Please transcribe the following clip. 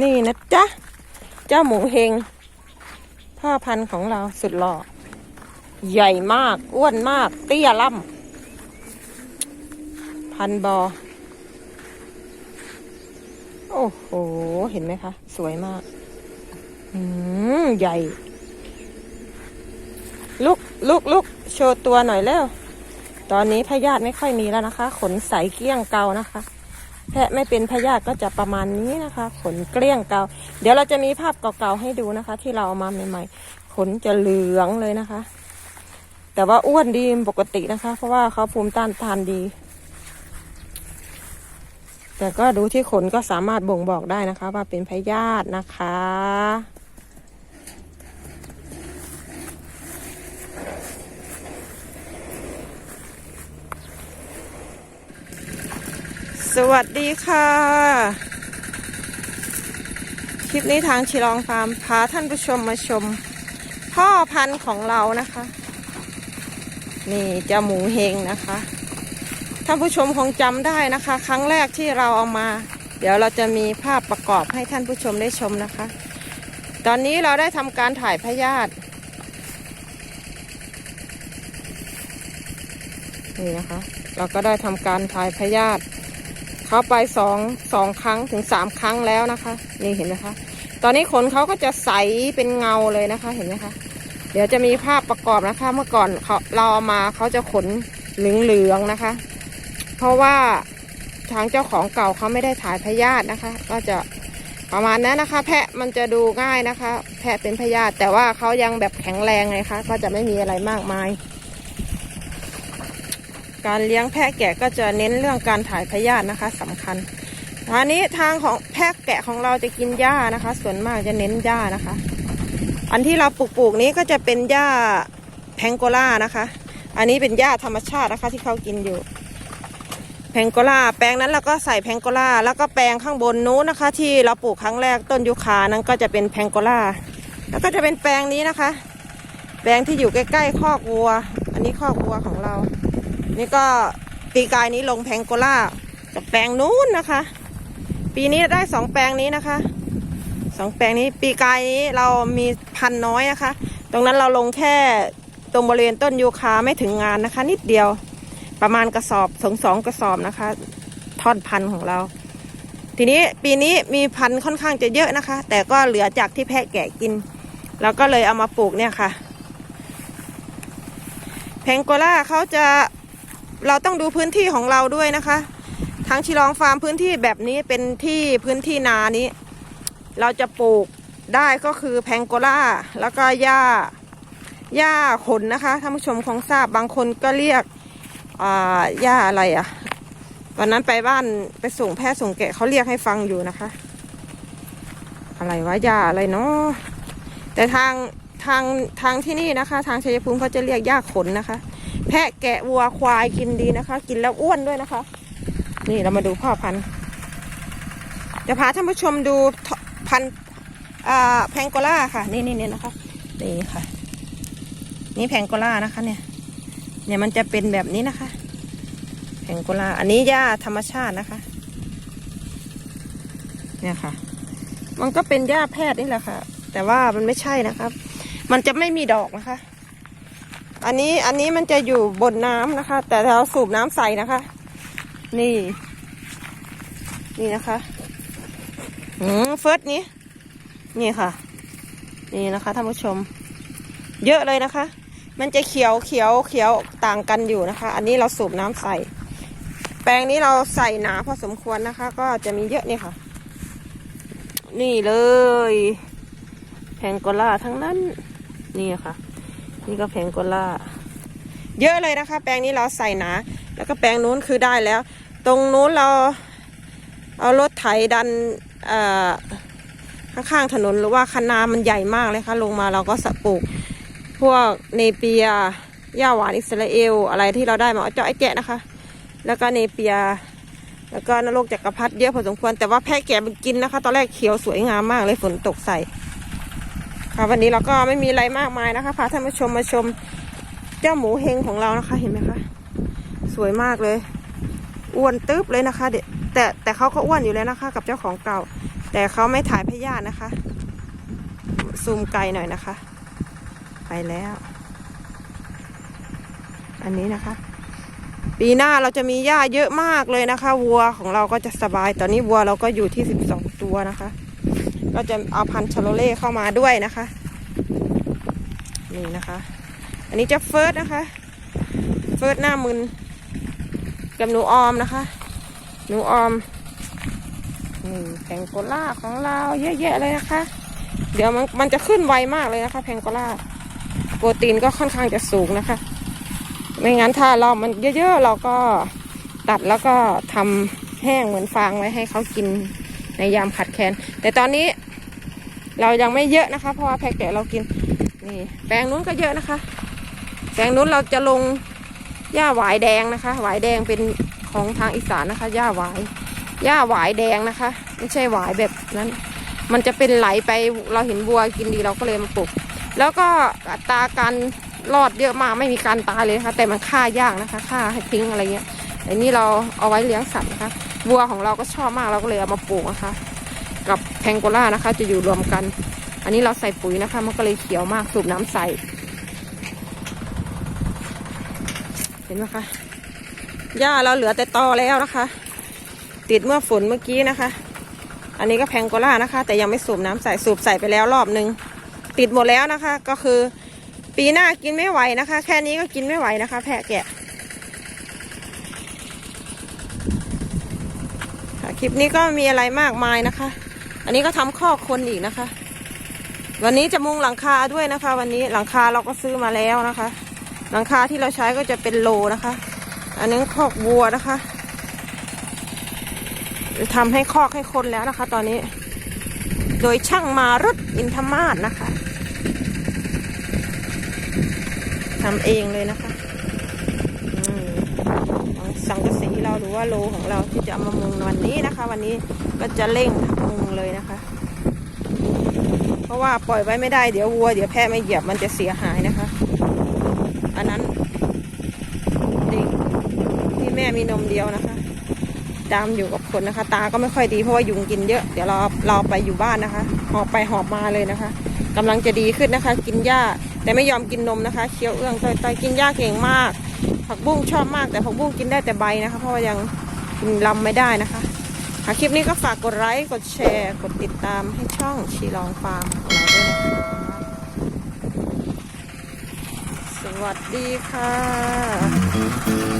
นี่นะจ๊ะ เจ้าหมูเฮง พ่อพันธุ์ของเราสุดหล่อ ใหญ่มาก อ้วนมาก เตี้ยล่ำพันบอ โอ้โห เห็นไหมคะ สวยมาก อืม ใหญ่ ลุกลุกลุกโชว์ตัวหน่อยแล้ว ตอนนี้พยาธิไม่ค่อยมีแล้วนะคะ ขนใสเกี้ยงเกานะคะ แพะไม่เป็นพยาธิก็จะประมาณนี้นะคะขนเกลี้ยงเกาเดี๋ยวเราจะมีภาพเก่าๆให้ดูนะคะ ที่เราเอามาใหม่ๆขนจะเหลืองเลยนะคะ แต่ว่าอ้วนดีปกตินะคะ เพราะว่าเขาภูมิต้านทานดี แต่ก็ดูที่ขนก็สามารถบ่งบอกได้นะคะ ว่าเป็นพยาธินะคะ สวัสดีค่ะ คลิปนี้ทางชิลองฟาร์มพาท่านผู้ชมมาชม พ่อพันธุ์ของเรานะคะ นี่จ้าหมูเฮงนะคะ ท่านผู้ชมคงจำได้นะคะ ครั้งแรกที่เราเอามา เดี๋ยวเราจะมีภาพประกอบให้ท่านผู้ชมได้ชมนะคะ ตอนนี้เราได้ทำการถ่ายพยาธินี่นะคะ เราก็ได้ทำการถ่ายพยาธิ เขาไปสองสองครั้งถึงสามครั้งแล้วนะคะ นี่เห็นไหมคะ ตอนนี้ขนเขาก็จะใสเป็นเงาเลยนะคะ เห็นไหมคะ เดี๋ยวจะมีภาพประกอบนะคะ เมื่อก่อนเขาเราเอามาเขาจะขนเหลืองๆนะคะ เพราะว่าทางเจ้าของเก่าเขาไม่ได้ถ่ายพยาธินะคะ ก็จะประมาณนั้นนะคะ แพะมันจะดูง่ายนะคะ แพะเป็นพยาธิแต่ว่าเขายังแบบแข็งแรงไงคะ ก็จะไม่มีอะไรมากมาย การเลี้ยงแพะแกะก็จะเน้นเรื่องการถ่ายพยาธินะคะสำคัญอันนี้ทางของแพะแกะของเราจะกินหญ้านะคะ ส่วนมากจะเน้นหญ้านะคะ อันที่เราปลูกปลูกๆนี้ก็จะเป็นหญ้าแพงโกล่านะคะ อันนี้เป็นหญ้าธรรมชาตินะคะ ที่เขากินอยู่ แพงโกล่าแปลงนั้นเราก็ใส่แพงโกล่าแล้วก็แปลงข้างบนนู้นนะคะ ที่เราปลูกครั้งแรกต้นยูคานั้นก็จะเป็นแพงโกล่าแล้วก็จะเป็นแปลงนี้นะคะ แปลงที่อยู่ใกล้ๆคอกวัว อันนี้คอกวัวของเรา นี่ก็ปีกายนี้ลงแพงโกล่ากับแปลงนู้นนะคะ ปีนี้ได้สองแปลงนี้นะคะสองแปลงนี้ปีกายนี้เรามีพันน้อยนะคะ ตรงนั้นเราลงแค่ตรงบริเวณต้นยูคาไม่ถึงงานนะคะ นิดเดียวประมาณกระสอบสองสองกระสอบนะคะท่อนพันของเรา ทีนี้ปีนี้มีพันค่อนข้างจะเยอะนะคะ แต่ก็เหลือจากที่แพะแกะกินเราก็เลยเอามาปลูกเนี่ยค่ะแพงโกล่าเขาจะ เราต้องดูพื้นที่ของเราด้วยนะคะทางชิลองฟาร์มพื้นที่แบบนี้เป็นที่พื้นที่นานี้ เราจะปลูกได้ก็คือแพงโกล่าแล้วก็หญ้าหญ้าขนนะคะท่านผู้ชมคงทราบบางคนก็เรียกหญ้าอะไรอะ่ะวันนั้นไปบ้านไปส่งแพทย์ส่งแกะเขาเรียกให้ฟังอยู่นะคะ อะไรวะหญ้าอะไรเนาะแต่ทางทางทางที่นี่นะคะ ทางชัยภูมิเขาจะเรียกหญ้าขนนะคะ แพะแกะวัวควายกินดีนะคะ กินแล้วอ้วนด้วยนะคะ นี่เรามาดูพ่อพันธุ์จะพาท่านผู้ชมดูพันธุ์แพงโกล่าค่ะ นี่นี่นี่นะคะนี่ค่ะ นี่แพงโกล่านะคะ เนี่ย เนี่ยมันจะเป็นแบบนี้นะคะ แพงโกล่าอันนี้หญ้าธรรมชาตินะคะ เนี่ยค่ะ มันก็เป็นหญ้าแพทย์นี่แหละค่ะ แต่ว่ามันไม่ใช่นะครับ มันจะไม่มีดอกนะคะ อันนี้อันนี้มันจะอยู่บนน้ำนะคะ แต่เราสูบน้ำใส่นะคะ นี่ นี่นะคะอืมเฟิร์สนี้ นี่ค่ะ นี่นะคะท่านผู้ชม เยอะเลยนะคะ มันจะเขียวเขียวเขียวต่างกันอยู่นะคะ อันนี้เราสูบน้ำใส่ แปลงนี้เราใส่หนาพอสมควรนะคะ ก็จะมีเยอะนี่ค่ะ นี่เลยแพงโกล่าทั้งนั้น นี่ค่ะ นี่ก็แพงโกล่า เยอะเลยนะคะ แปลงนี้เราใส่หนา แล้วก็แปลงนู้นคือได้แล้ว ตรงนู้นเราเอารถไถดันข้างๆถนนหรือว่าคันนามันใหญ่มากเลยค่ะลงมาเราก็สะปลูก พวกเนเปียหญ้าหวานอิสราเอล อะไรที่เราได้มาเอาเจาะไอ้แกะนะคะ แล้วก็เนเปีย แล้วก็นรกจักรพรรดิเยอะพอสมควรแต่ว่าแพะแกะมันกินนะคะ ตอนแรกเขียวสวยงามมากเลยฝนตกใส่ ค่ะวันนี้เราก็ไม่มีอะไรมากมายนะคะพาท่านผู้ชมมาชมเจ้าหมูเฮงของเรานะคะ เห็นไหมคะสวยมากเลย อ้วนตึ๊บเลยนะคะเด็แต่แต่เขาก็อ้วนอยู่แล้วนะคะ กับเจ้าของเก่า แต่เขาไม่ถ่ายพยาธินะคะ ซูมไกลหน่อยนะคะ ไปแล้ว อันนี้นะคะ ปีหน้าเราจะมีหญ้าเยอะมากเลยนะคะ วัวของเราก็จะสบาย ตอนนี้วัวเราก็อยู่ที่สิบสองตัวนะคะ ก็จะเอาพันชาโลเล่เข้ามาด้วยนะคะ นี่นะคะ อันนี้จะเฟิร์สนะคะ เฟิร์สหน้ามึนกับหนูออมนะคะ หนูออมนี่แพงโกล่าของเราเยอะแยะเลยนะคะ เดี๋ยวมันมันจะขึ้นไวมากเลยนะคะ แพงโกล่าโปรตีนก็ค่อนข้างจะสูงนะคะ ไม่งั้นถ้าเรามันเยอะๆเราก็ตัดแล้วก็ทำแห้งเหมือนฟางไว้ให้เขากินในยามขัดแคลนแต่ตอนนี้ เรายังไม่เยอะนะคะ เพราะว่าแพะแกะเรากินนี่แปลงนู้นก็เยอะนะคะแปลงนู้นเราจะลงหญ้าหวายแดงนะคะ หวายแดงเป็นของทางอีสานนะคะหญ้าหวายหญ้าหวายแดงนะคะ ไม่ใช่หวายแบบนั้น มันจะเป็นไหลไปเราเห็นวัวกินดีเราก็เลยมาปลูกแล้วก็อัตราการรอดเยอะมากไม่มีการตายเลยนะคะ แต่มันฆ่ายากนะคะฆ่าให้ทิ้งอะไรเงี้ยแต่นี่เราเอาไว้เลี้ยงสัตว์นะคะวัวของเราก็ชอบมากเราก็เลยเอามาปลูกนะคะ กับแพงโกล่านะคะ จะอยู่รวมกัน อันนี้เราใส่ปุ๋ยนะคะ มันก็เลยเขียวมากสูบน้ำใสเห็นไหมคะหญ้าเราเหลือแต่ตอแล้วนะคะ ติดเมื่อฝนเมื่อกี้นะคะ อันนี้ก็แพงโกล่านะคะ แต่ยังไม่สูบน้ำใส่สูบใส่ไปแล้วรอบนึง ติดหมดแล้วนะคะ ก็คือปีหน้ากินไม่ไหวนะคะ แค่นี้ก็กินไม่ไหวนะคะ แพะแกะคลิปนี้ก็มีอะไรมากมายนะคะ อันนี้ก็ทำข้อกคนอีกนะคะ วันนี้จะมุงหลังคาด้วยนะคะ วันนี้หลังคาเราก็ซื้อมาแล้วนะคะ หลังคาที่เราใช้ก็จะเป็นโลนะคะ อันนี้คอกวัวนะคะทำให้คอกให้คนแล้วนะคะ ตอนนี้ โดยช่างมารุดอินทมาศนะคะทำเองเลยนะคะอืมเอาสังกะสี เราหรือว่าโลของเราที่จะเอามามุงวันนี้นะคะ วันนี้ก็จะเร่งมุงเลยนะคะ เพราะว่าปล่อยไว้ไม่ได้เดี๋ยววัวเดี๋ยวแพะไม่เหยียบมันจะเสียหายนะคะ อันนั้นเด็กที่แม่มีนมเดียวนะคะตามอยู่กับคนนะคะ ตาก็ไม่ค่อยดีเพราะว่ายุงกินเยอะเดี๋ยวเราเราไปอยู่บ้านนะคะ หอบไปหอบมาเลยนะคะกำลังจะดีขึ้นนะคะ กินหญ้าแต่ไม่ยอมกินนมนะคะเคี้ยวเอื้องต่อยๆกินหญ้าเก่งมาก ผักบุ้งชอบมากแต่ผักบุ้งกินได้แต่ใบนะคะ เพราะว่ายังกินลำไม่ได้นะคะหากคลิปนี้ก็ฝากกดไลค์กดแชร์ กดติดตามให้ช่องชีลองฟาร์มของเราด้วยนะคะสวัสดีค่ะ